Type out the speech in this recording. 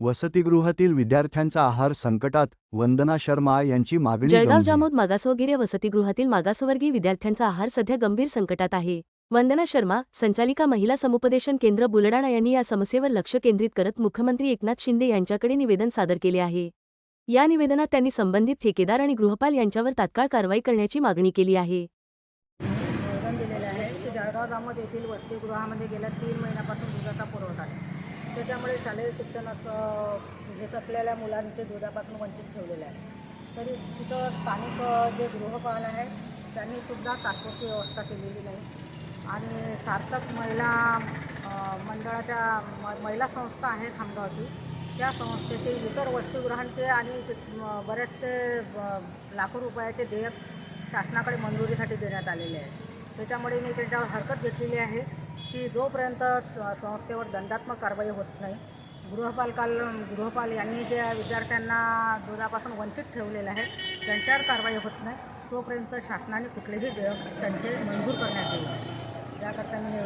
वसतिगृहातील विद्यार्थ्यांचा आहार संकटात वंदना शर्मा यांची मागणी जळगाव. जामोद मागासवर्गीय वसतिगृहातील मागासवर्गीय विद्यार्थ्यांचा आहार सध्या गंभीर संकटात आहे. वंदना शर्मा संचालिका महिला समुपदेशन केंद्र बुलडाणा यांनी या समस्येवर लक्ष केंद्रित करत मुख्यमंत्री एकनाथ शिंदे यांच्याकडे निवेदन सादर केले आहे. या निवेदनात त्यांनी संबंधित ठेकेदार आणि गृहपाल यांच्यावर तात्काळ कारवाई करण्याची मागणी केली आहे. जळगाव जामोद येथील वसतिगृहामध्ये गेल्या तीन महिन्यापासून दुधाचा पुरवठा आहे. त्याच्यामुळे शालेय शिक्षण असं घेत असलेल्या मुलांचे दुधापासून वंचित ठेवलेले आहे. तरी तिथं स्थानिक जे गृहपाल आहे त्यांनी सुद्धा तात्पुरती व्यवस्था केलेली नाही. आणि सार्थक महिला मंडळाच्या म- महिला संस्था आहे खामगावची. त्या संस्थेचे इतर वस्तुगृहांचे आणि बरेचसे ब- लाखो रुपयाचे देयक शासनाकडे मंजुरीसाठी देण्यात आलेले आहे. त्याच्यामुळे मी त्यांच्यावर हरकत घेतलेली आहे. की जोपर्यंत संस्थेवर दंडात्मक कारवाई होत नाही गृहपालकाल गृहपाल यांनी ज्या विद्यार्थ्यांना दुधापासून वंचित ठेवलेलं आहे त्यांच्यावर कारवाई होत नाही तोपर्यंत शासनाने कुठलेही देयक त्यांचे मंजूर करण्यात येईल त्याकरता मी